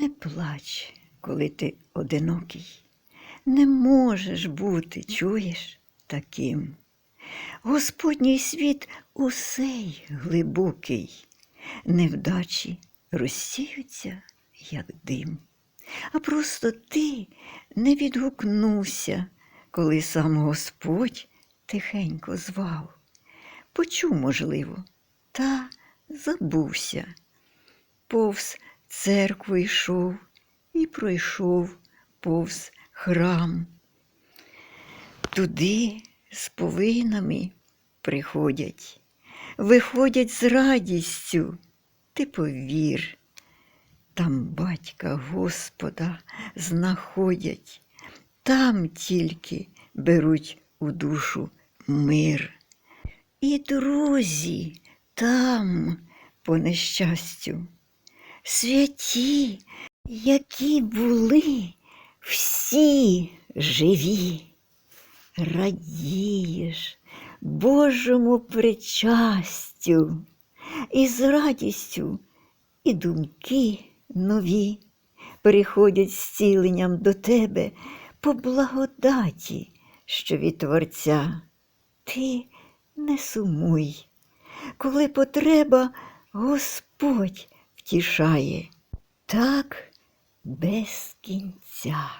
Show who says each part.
Speaker 1: Не плач, коли ти одинокий, не можеш бути, чуєш, таким. Господній світ усей глибокий, невдачі розсіються, як дим. А просто ти не відгукнувся, коли сам Господь тихенько звав. Почув, можливо, та забувся. Повз церкву йшов і пройшов повз храм. Туди з повинами приходять, виходять з радістю, ти повір. Там батька Господа знаходять, там тільки беруть у душу мир. І друзі там, по нещастю, святі, які були всі живі, радієш Божому причастю, і з радістю і думки нові приходять зціленням до тебе по благодаті, що від Творця. Ти не сумуй, коли потреба Господь втішає, так без кінця.